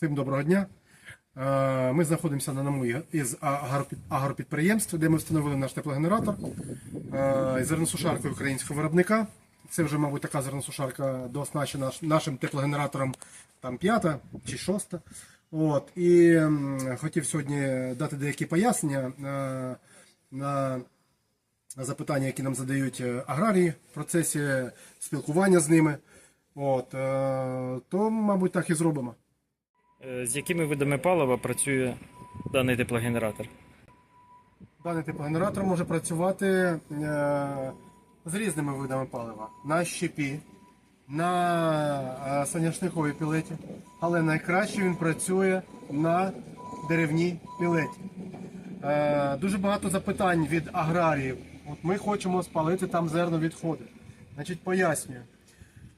Всім доброго дня. Е, Ми знаходимося на одному із агропідприємств, де ми встановили наш теплогенератор е, зерносушаркою українського виробника. Це вже, мабуть, така зерносушарка дооснащена нашим теплогенератором там п'ята чи шоста. От. І хотів сьогодні дати деякі пояснення е, на запитання, які нам задають аграрії в процесі спілкування з ними. От, то, мабуть, так і зробимо. Е, З якими видами палива працює даний теплогенератор? Даний теплогенератор може працювати е, з різними видами палива. На щепі, на е, соняшниковій пілеті, але найкраще він працює на деревній пілеті. Е, дуже багато запитань від аграріїв. От ми хочемо спалити там зерновідходи. Значить, пояснюю.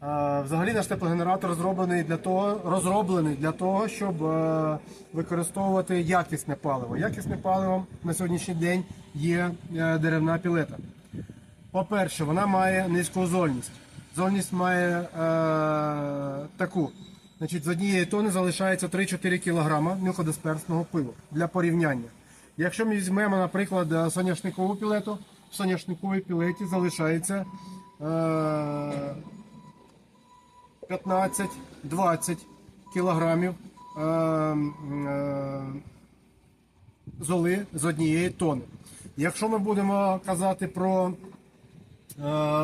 Взагалі наш теплогенератор зроблений для того, розроблений для того, щоб е, використовувати якісне паливо. Якісним паливом на сьогоднішній день є е, деревна пілета. По-перше, вона має низьку зольність. Зольність має е, таку. Значить, з однієї тони залишається 3-4 кг мілкодисперсного пилу для порівняння. Якщо ми візьмемо, наприклад, е, соняшникову пілету, в соняшниковій пілеті залишається е, 15-20 кілограмів е, е, золи з однієї тони. Якщо ми будемо казати про е,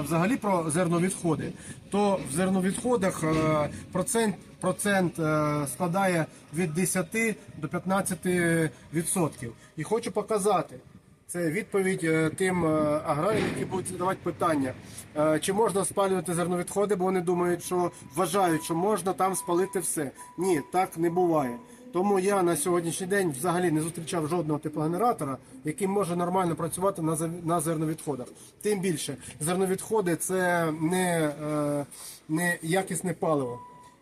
взагалі про зерновідходи, то в зерновідходах е, процент, процент е, складає від 10 до 15 відсотків. І хочу показати. Це відповідь е, тим е, аграріям, які будуть задавати питання, е, чи можна спалювати зерновідходи, бо вони думають, що вважають, що можна там спалити все. Ні, так не буває. Тому я на сьогоднішній день взагалі не зустрічав жодного теплогенератора, який може нормально працювати на зер- зерновідходах. Тим більше, зерновідходи це не, не якісне паливо.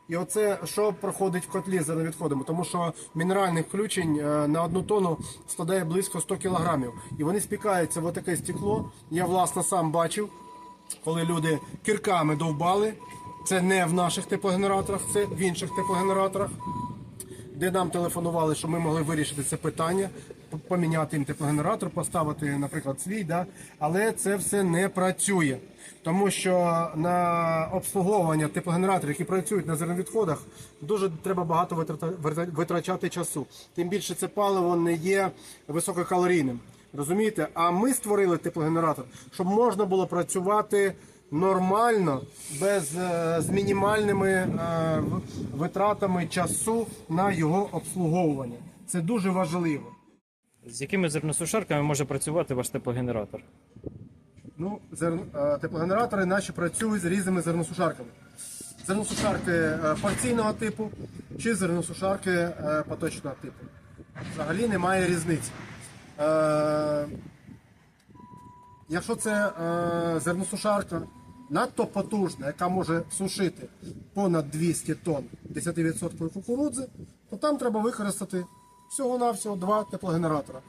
І оце що проходить в котлі з зерновідходами, тому що мінеральних включень е, на одну тонну складає близько 100 кілограмів. І вони спікаються в таке стекло. Я власне сам бачив, коли люди кірками довбали. Це не в наших теплогенераторах, це в інших теплогенераторах де нам телефонували, що ми могли вирішити це питання, поміняти їм теплогенератор, поставити, наприклад, свій, да? але це все не працює. Тому що на обслуговування теплогенераторів, які працюють на зерновідходах, дуже треба багато витрачати часу. Тим більше це паливо не є висококалорійним. Розумієте? А ми створили теплогенератор, щоб можна було працювати нормально, без е, з мінімальними е, витратами часу на його обслуговування. Це дуже важливо. З якими зерносушарками може працювати ваш теплогенератор? Ну, зерн... е, теплогенератори наші працюють з різними зерносушарками. Зерносушарки е, типу чи зерносушарки е, поточного типу. Взагалі немає різниці. Е, Якщо це зерносушарка надто потужна, яка може сушити понад 200 тонн 10% кукурудзи, то там треба використати всього-навсього два теплогенератора.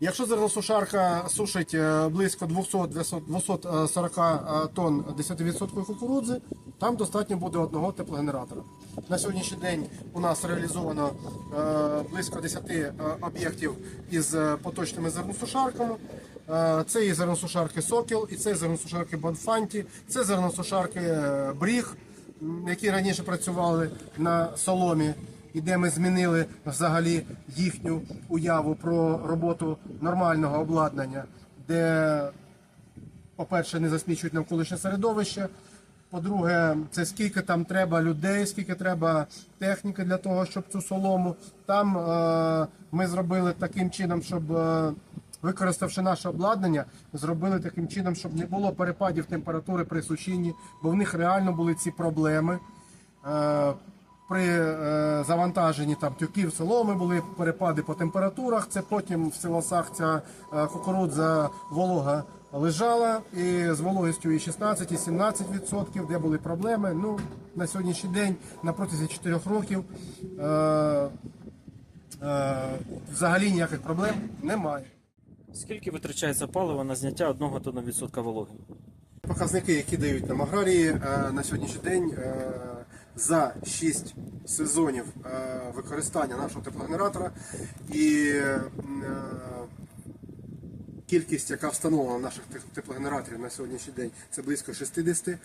Якщо зерносушарка сушить е, близько 200-240 тонн 10% кукурудзи, там достатньо буде одного теплогенератора. На сьогоднішній день у нас реалізовано е, близько 10 е, об'єктів із е, поточними зерносушарками. Е, Це і зерносушарки Сокіл, і це зерносушарки Бонфанті, це зерносушарки е, Бріг, які раніше працювали на соломі і де ми змінили взагалі їхню уяву про роботу нормального обладнання, де, по-перше, не засмічують навколишнє середовище. По-друге, це скільки там треба людей, скільки треба техніки для того, щоб цю солому. Там е, ми зробили таким чином, щоб е, використавши наше обладнання, зробили таким чином, щоб не було перепадів температури при сушінні, бо в них реально були ці проблеми. Е, при е, завантаженні там тюків соломи були перепади по температурах. Це потім в силосах ця е, кукурудза волога лежала і з вологістю і 16, і 17 відсотків, де були проблеми. Ну на сьогоднішній день на протязі 4 років е, е, взагалі ніяких проблем немає. Скільки витрачається паливо на зняття 1 тонна відсотка вологи? Показники, які дають нам аграрії е, на сьогоднішній день, за 6 сезонів е, використання нашого теплогенератора і е, кількість, яка встановлена наших теплогенераторів на сьогоднішній день, це близько 60, е,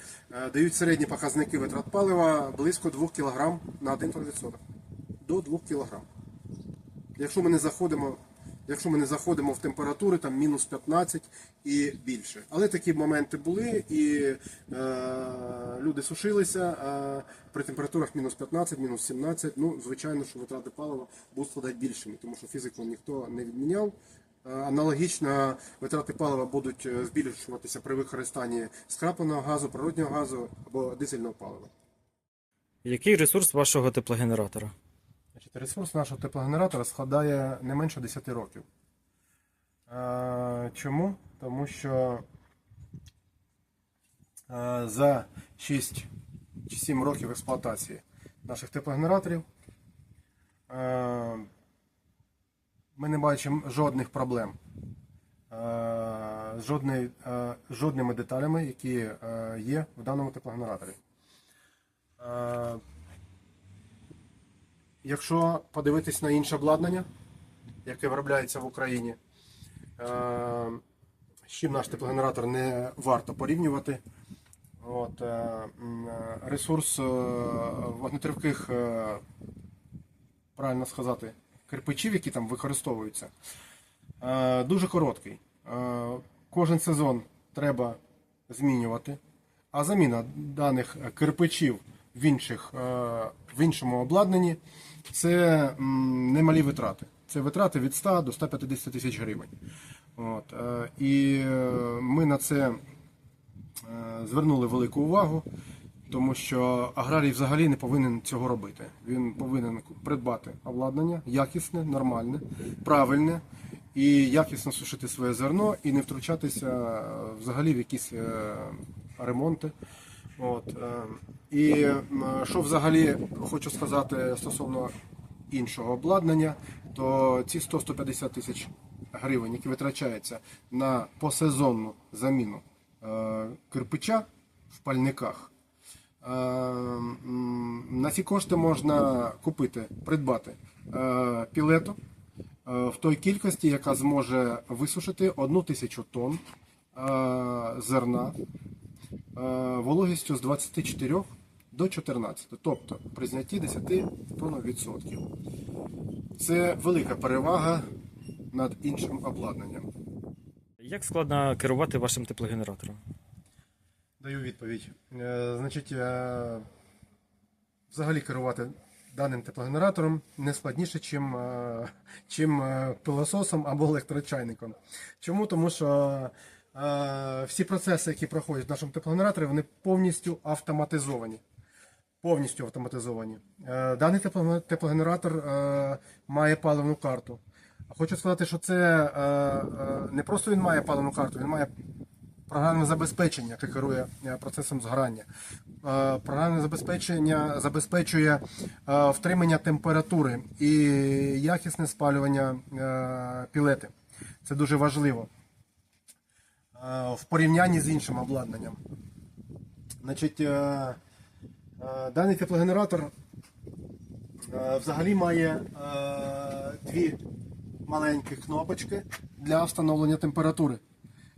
дають середні показники витрат палива близько 2 кг на 1 тонн До 2 кг. Якщо ми не заходимо, якщо ми не заходимо в температури там мінус 15 і більше. Але такі моменти були, і е, люди сушилися е, при температурах мінус 15, мінус 17. Ну, звичайно, що витрати палива будуть складати більшими, тому що фізику ніхто не відміняв. Е, Аналогічно витрати палива будуть е, збільшуватися при використанні скрапленого газу, природнього газу або дизельного палива. Який ресурс вашого теплогенератора? Значить, ресурс нашого теплогенератора складає не менше 10 років. Чому? Тому що за 6 чи 7 років експлуатації наших теплогенераторів ми не бачимо жодних проблем з жодними деталями, які є в даному теплогенераторі. Якщо подивитись на інше обладнання, яке виробляється в Україні, е, з чим наш теплогенератор не варто порівнювати. От, е, е, ресурс вогнетривких, правильно сказати, кирпичів, які там використовуються, дуже короткий. Кожен сезон треба змінювати, а заміна даних кирпичів в, інших, в іншому обладнанні це немалі витрати. Це витрати від 100 до 150 тисяч гривень. От, е, і е, ми на це е, звернули велику увагу, тому що аграрій взагалі не повинен цього робити. Він повинен придбати обладнання якісне, нормальне, правильне і якісно сушити своє зерно і не втручатися взагалі в якісь ремонти. От, е, і що взагалі хочу сказати стосовно іншого обладнання, то ці 100-150 тисяч гривень, які витрачаються на посезонну заміну е, кирпича в пальниках, е, на ці кошти можна купити, придбати пілету в той кількості, яка зможе висушити одну тисячу тонн зерна вологістю з 24 до 14, тобто при знятті 10 тонн відсотків. Це велика перевага над іншим обладнанням. Як складно керувати вашим теплогенератором? Даю відповідь. Е, Значить, е, взагалі керувати даним теплогенератором не складніше, чим, е, чим е, пилососом або електрочайником. Чому? Тому що е, всі процеси, які проходять в нашому теплогенераторі, вони повністю автоматизовані. Повністю автоматизовані. Е, Даний теплогенератор е, має паливну карту. Хочу сказати, що це е, е, не просто він має паливну карту, він має програмне забезпечення, яке керує е, процесом згорання. Е, Програмне забезпечення забезпечує е, втримання температури і якісне спалювання е, пілети. Це дуже важливо е, в порівнянні з іншим обладнанням. Значить, е, е, даний теплогенератор е, взагалі має е, дві маленькі кнопочки для встановлення температури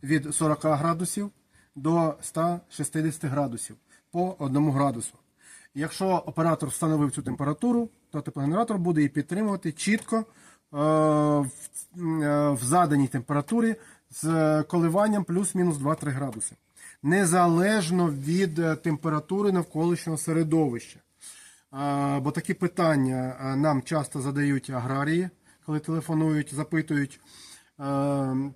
від 40 градусів до 160 градусів по 1 градусу. Якщо оператор встановив цю температуру, то теплогенератор буде її підтримувати чітко е, в, е, в заданій температурі з коливанням плюс-мінус 2-3 градуси. Незалежно від е, температури навколишнього середовища. Е, Бо такі питання е, нам часто задають аграрії, коли телефонують, запитують. Е,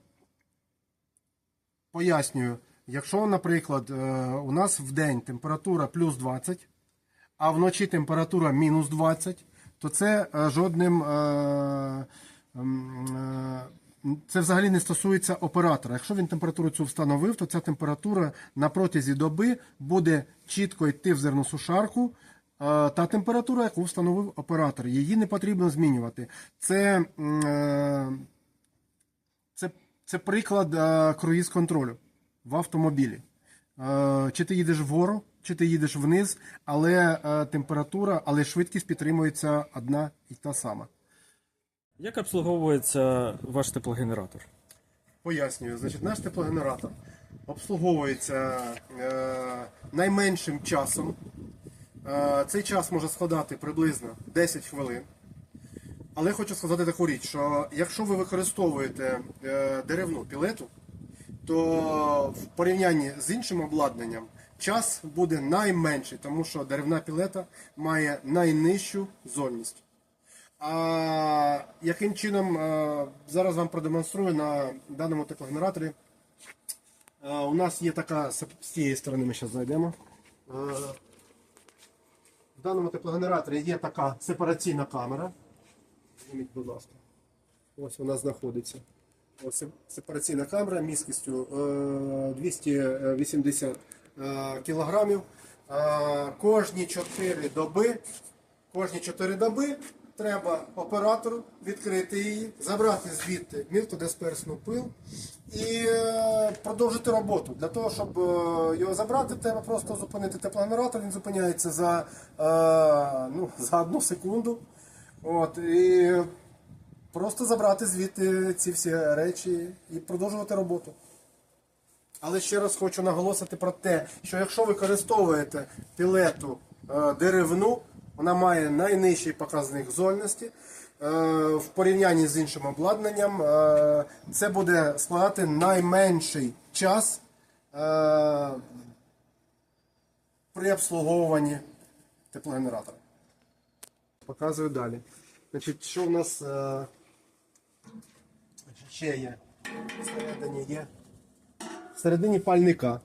Пояснюю, якщо, наприклад, е, у нас в день температура плюс 20, а вночі температура мінус 20, то це е, жодним. е, е, Це взагалі не стосується оператора. Якщо він температуру цю встановив, то ця температура на протязі доби буде чітко йти в зерносушарку. Та температура, яку встановив оператор, її не потрібно змінювати. Це, це, це приклад круїз контролю в автомобілі. Чи ти їдеш вгору, чи ти їдеш вниз, але е, температура, але швидкість підтримується одна і та сама. Як обслуговується ваш теплогенератор? Пояснюю, значить, наш теплогенератор обслуговується е, найменшим часом. Е, цей час може складати приблизно 10 хвилин. Але хочу сказати таку річ, що якщо ви використовуєте е, деревну пілету, то в порівнянні з іншим обладнанням час буде найменший, тому що деревна пілета має найнижчу зольність. А яким чином зараз вам продемонструю на даному теплогенераторі. У нас є така з цієї сторони ми зараз зайдемо. В даному теплогенераторі є така сепараційна камера. Зніміть, будь ласка. Ось вона знаходиться. Ось сепараційна камера міськістю е, 280 е, кілограмів. Е, Кожні 4 доби Кожні 4 доби треба оператору відкрити її, забрати звідти мілкодисперсну пил і е, продовжити роботу. Для того, щоб е, його забрати, треба просто зупинити теплогенератор. Він зупиняється за, е, ну, за одну секунду. От, і просто забрати звідти ці всі речі і продовжувати роботу. Але ще раз хочу наголосити про те, що якщо використовуєте пілету е, деревну, вона має найнижчий показник зольності. Е, в порівнянні з іншим обладнанням е, це буде складати найменший час е, при обслуговуванні теплогенератора. Показую далі. Значить, що в нас е, ще є? Всередині є всередині пальника.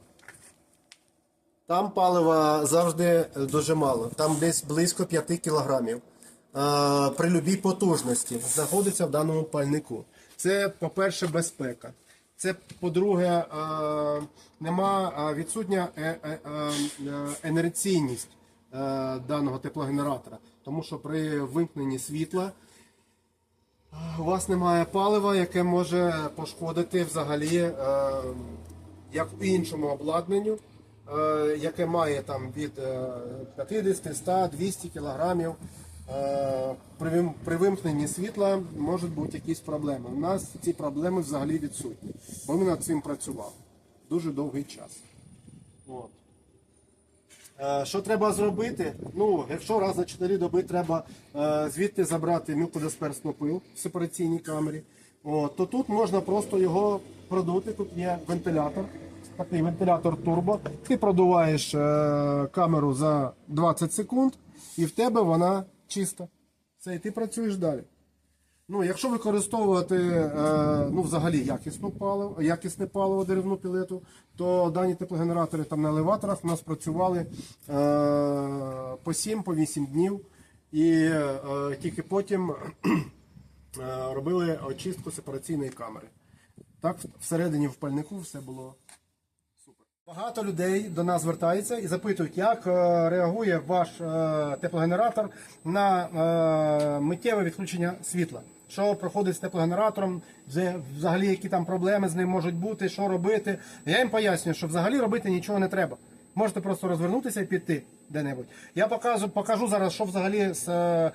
Там палива завжди дуже мало, там десь близько 5 кілограмів. При любій потужності знаходиться в даному пальнику. Це, по-перше, безпека. Це, по-друге, нема відсутня е- е- е, енерційність даного теплогенератора. Тому що при вимкненні світла у вас немає палива, яке може пошкодити взагалі, як в іншому обладнанню, е, яке має там від е, 50, 100, 200 кілограмів. Е, При, вимкненні світла можуть бути якісь проблеми. У нас ці проблеми взагалі відсутні, бо ми над цим працювали дуже довгий час. От. Е, Що треба зробити? Ну, якщо раз на 4 доби треба звідти забрати мілкодисперсну пил в сепараційній камері, от, то тут можна просто його продути. Тут є вентилятор, такий вентилятор турбо. Ти продуваєш е, камеру за 20 секунд, і в тебе вона чиста. Все, і ти працюєш далі. Ну, якщо використовувати е, ну, взагалі якісну паливо, якісне паливо деревну пілету, то дані теплогенератори там на елеваторах у нас працювали е, по 7-8 днів і е, тільки потім робили очистку сепараційної камери. Так, всередині в пальнику все було Супер. Багато людей до нас звертаються і запитують, як е, реагує ваш е, теплогенератор на е, миттєве відключення світла. Що проходить з теплогенератором, взагалі які там проблеми з ним можуть бути, що робити. Я їм пояснюю, що взагалі робити нічого не треба. Можете просто розвернутися і піти де-небудь. Я покажу, покажу зараз, що взагалі з, е,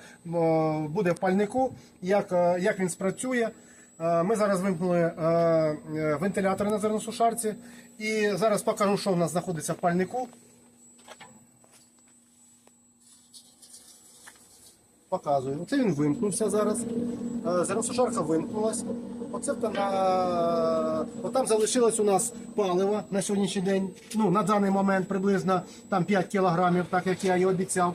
буде в пальнику, як, е, як він спрацює. Е, Ми зараз вимкнули е, е, вентилятори на зерносушарці. І зараз покажу, що в нас знаходиться в пальнику. Показую. Оце він вимкнувся зараз. Е, Зерносушарка вимкнулась. Оце та на... Там залишилось у нас паливо на сьогоднішній день. Ну, на даний момент приблизно там 5 кілограмів, так як я і обіцяв.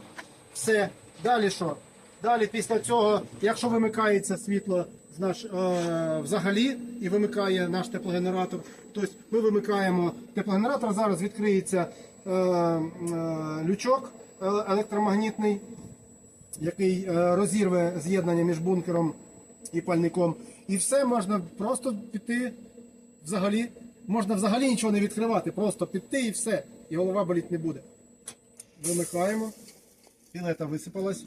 Все. Далі що? Далі після цього, якщо вимикається світло з е, взагалі і вимикає наш теплогенератор, тобто ми вимикаємо теплогенератор, зараз відкриється е, е, лючок е, електромагнітний який е, розірве з'єднання між бункером і пальником. І все можна просто піти взагалі. Можна взагалі нічого не відкривати, просто піти і все. І голова боліти не буде. Вимикаємо. Пілета висипалась.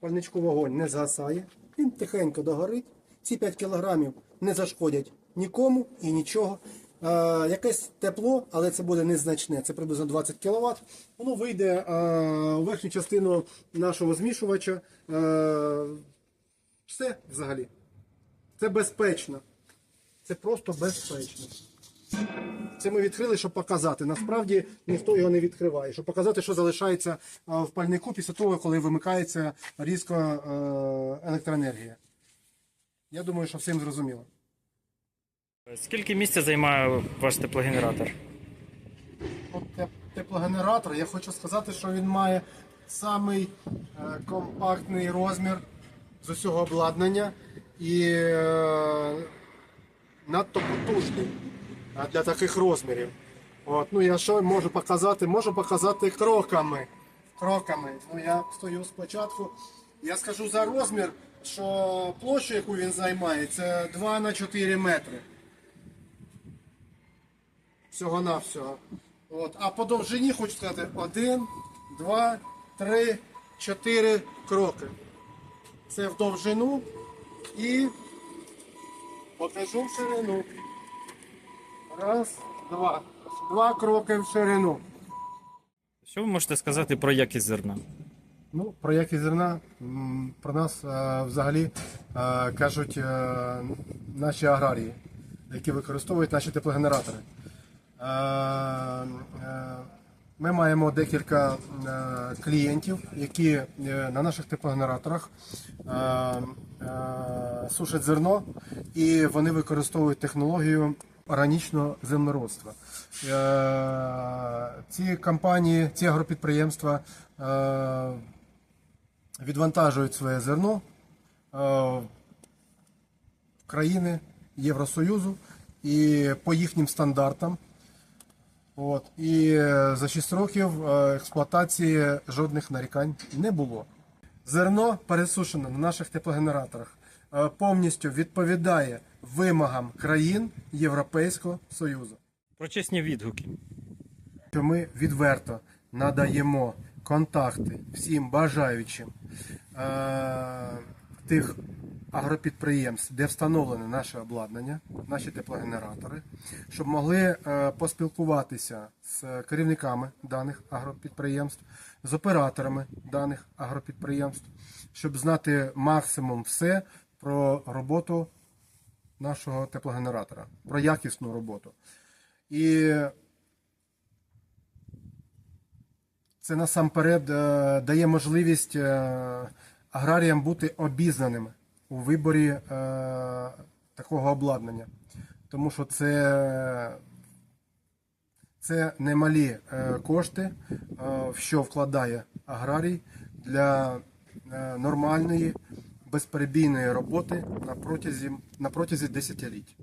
Пальничку вогонь не згасає. Він тихенько догорить. Ці 5 кілограмів не зашкодять нікому і нічого. Е, якесь тепло, але це буде незначне, це приблизно 20 кВт. Воно вийде е, у верхню частину нашого змішувача. Е, все взагалі. Це безпечно. Це просто безпечно. Це ми відкрили, щоб показати. Насправді ніхто його не відкриває. Щоб показати, що залишається в пальнику після того, коли вимикається різко електроенергія. Я думаю, що всім зрозуміло. Скільки місця займає ваш теплогенератор? От теплогенератор, я хочу сказати, що він має самий е, компактний розмір з усього обладнання і е, надто потужний для таких розмірів. От, ну я що можу показати? Можу показати кроками. Кроками. Ну я стою спочатку. Я скажу за розмір, що площу, яку він займає, це 2 на 4 метри всього-навсього. От. А по довжині хочу сказати один, два, три, чотири кроки. Це в довжину і покажу в ширину. Раз, два. Два кроки в ширину. Що ви можете сказати про якість зерна? Ну, про якість зерна про нас е, взагалі е, кажуть е, наші аграрії, які використовують наші теплогенератори. Е, е, Ми маємо декілька е, клієнтів, які на наших теплогенераторах сушать зерно, і вони використовують технологію органічного землеробства. Е, Ці компанії, ці агропідприємства відвантажують своє зерно в країни Євросоюзу і по їхнім стандартам. От. І е, за 6 років е, експлуатації жодних нарікань не було. Зерно пересушене на наших теплогенераторах е, повністю відповідає вимогам країн Європейського Союзу. Про чесні відгуки. що ми відверто надаємо контакти всім бажаючим тих агропідприємств, де встановлене наше обладнання, наші теплогенератори, щоб могли е, поспілкуватися з керівниками даних агропідприємств, з операторами даних агропідприємств, щоб знати максимум все про роботу нашого теплогенератора, про якісну роботу. І це насамперед е, дає можливість е, аграріям бути обізнаними у виборі е, такого обладнання. Тому що це, це немалі е, кошти, е, в що вкладає аграрій для е, нормальної безперебійної роботи на протязі, на протязі десятиліть.